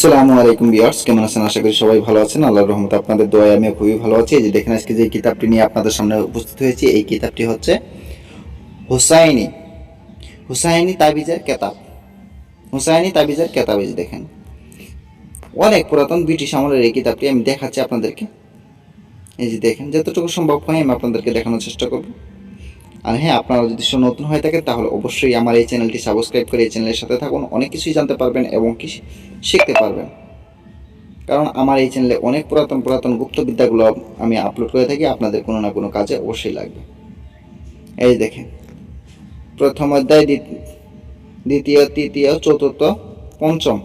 আসসালামু আলাইকুম বিয়ার্স কেমন আছেন? আশা করি সবাই ভালো আছেন। আল্লাহর রহমতে আপনাদের দোয়ায় আমি খুবই ভালো আছি। এই যে দেখেন, আজকে যে কিতাবটি নিয়ে আপনাদের সামনে উপস্থিত হয়েছি, এই কিতাবটি হচ্ছে হুসাইনি। হুসাইনি তাবিজের কেতাব। হুসাইনি তাবিজের কেতাব এই দেখেন। অনেক পুরাতন ব্রিটিশ আমলের এই কিতাবটি আমি দেখাচ্ছি আপনাদেরকে। এই যে দেখেন, যতটুকু সম্ভব হয় আমি আপনাদেরকে দেখানোর চেষ্টা করব। আর হ্যাঁ আপনারা যদি নতুন হয়ে থাকেন, তাহলে অবশ্যই আমার এই চ্যানেলটি সাবস্ক্রাইব করে এই চ্যানেলের সাথে থাকুন। অনেক কিছুই জানতে পারবেন এবং কি শিখতে পারবেন। কারণ আমার এই চ্যানেলে অনেক পুরাতন পুরাতন গুপ্তবিদ্যাগুলো আমি আপলোড করে থাকি, আপনাদের কোনো না কোনো কাজে অবশ্যই লাগবে। এই দেখেন, প্রথম অধ্যায়, দ্বিত- দ্বিতীয়, তৃতীয়, চতুর্থ, পঞ্চম।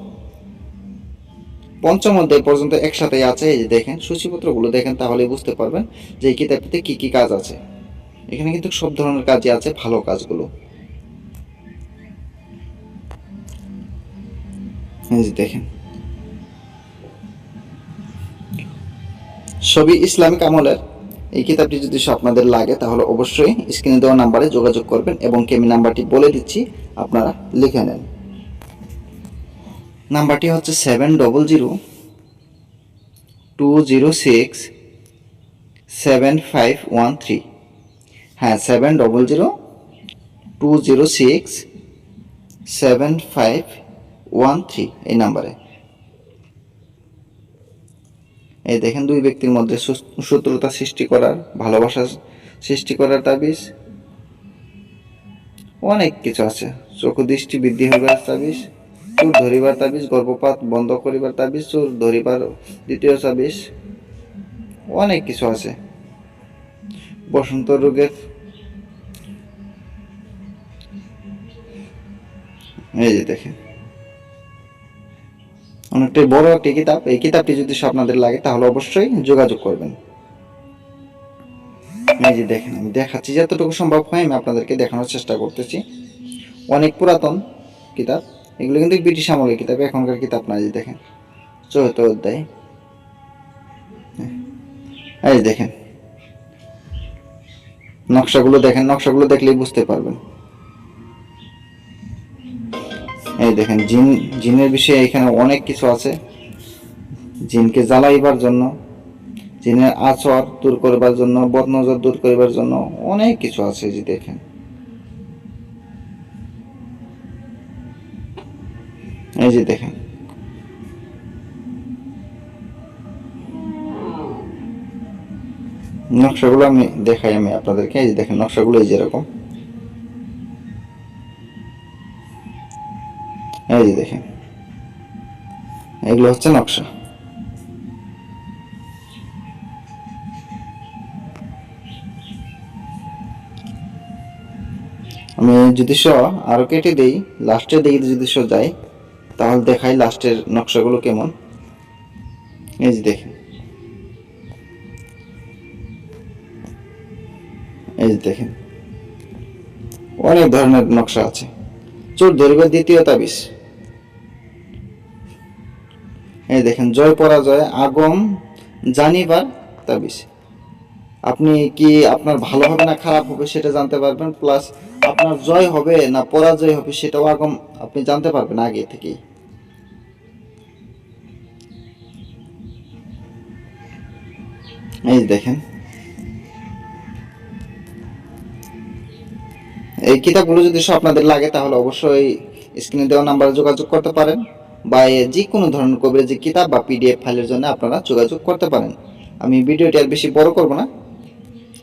পঞ্চম অধ্যায় পর্যন্ত একসাথে আছে। এই যে দেখেন, সূচিপত্রগুলো দেখেন তাহলে বুঝতে পারবেন যে এই কিতাবটিতে কী কী কাজ আছে। এখানে কিন্তু সব ধরনের কাজই আছে, ভালো কাজগুলো। দেখেন। সবই ইসলামিক আমলের এই কিতাবটি যদি আপনাদের লাগে, তাহলে অবশ্যই স্ক্রিনে দেওয়া নাম্বারে যোগাযোগ করবেন এবং কি আমি নাম্বারটি বলে দিচ্ছি, আপনারা লিখে নেন। নাম্বারটি হচ্ছে seven double zero two zero six seven five one three. হ্যাঁ seven double zero two zero six seven five one three এই নাম্বারে এই দেখেন, দুই ব্যক্তির মধ্যে শত্রুতা সৃষ্টি করার, ভালোবাসা সৃষ্টি করার তাবিজ। অনেক কিছু আছে। চক্ষু দৃষ্টি বৃদ্ধি হইবার তাবিজ চোর ধরিবার তাবিজ, গর্ভপাত বন্ধ করিবার তাবিজ চোর ধরিবার দ্বিতীয় তাবিজ, অনেক কিছু আছে। বসন্ত রোগের। এই যে দেখেন। অনেকটাই বড় একটি কিতাব। এই কিতাবটি যদি আপনাদের লাগে, তাহলে অবশ্যই যোগাযোগ করবেন। এই যে দেখেন, আমি দেখাচ্ছি, যতটুকু সম্ভব হয় আমি আপনাদেরকে দেখানোর চেষ্টা করতেছি। অনেক পুরাতন কিতাব। এগুলো কিন্তু ব্রিটিশ আমলের কিতাব, এখনকার কিতাব না যে দেখেন। চতুর্থ অধ্যায়। এই দেখেন। নকশাগুলো দেখেন, নকশাগুলো দেখলেই বুঝতে পারবেন। এই দেখেন, জিন, জিনের বিষয়ে এখানে অনেক কিছু আছে। জিনকে জ্বালাইবার জন্য, জিনের আচর দূর করবার জন্য, বদনজর দূর করবার জন্য অনেক কিছু আছে যে দেখেন। এই যে দেখেন নকশাগুলো আমি দেখাই আমি আপনাদেরকে, এই যে দেখেন নকশাগুলো এই যেরকম এই যে দেখেন, এগুলো হচ্ছে নকশা। আমি যদি স আরও কেটে দেই, লাস্টের দিকে যদি স যাই তাহলে দেখাই লাস্টের নকশাগুলো কেমন। এই যে দেখেন। এই যে দেখেন। অনেক ধরনের নকশা আছে। চোর ধরিবার দ্বিতীয় তাবিজ। এই দেখেন, জয় পরাজয়, আগম, জানিবার তাবিজ। আপনি কি আপনার ভালো হবে না খারাপ হবে সেটা জানতে পারবেন, প্লাস আপনার জয় হবে না পরাজয় হবে সেটাও আগম আপনি জানতে পারবেন আগে থেকেই। এই দেখেন এই কিতাবগুলো যদি আপনাদের লাগে, তাহলে অবশ্যই স্ক্রিনে দেওয়া নাম্বারে যোগাযোগ করতে পারেন বা যে কোনো ধরনের কবিরাজি কিতাব বা পিডিএফ ফাইলের জন্য আপনারা যোগাযোগ করতে পারেন। আমি ভিডিওটি আর বেশি বড় করব না,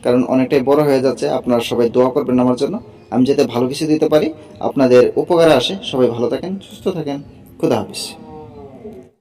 কারণ অনেকটাই বড় হয়ে যাচ্ছে। আপনারা সবাই দোয়া করবেন আমার জন্য। আমি যাতে ভালো কিছু দিতে পারি, আপনাদের উপকারে আসে। সবাই ভালো থাকেন, সুস্থ থাকেন। খুদা হাফিজ।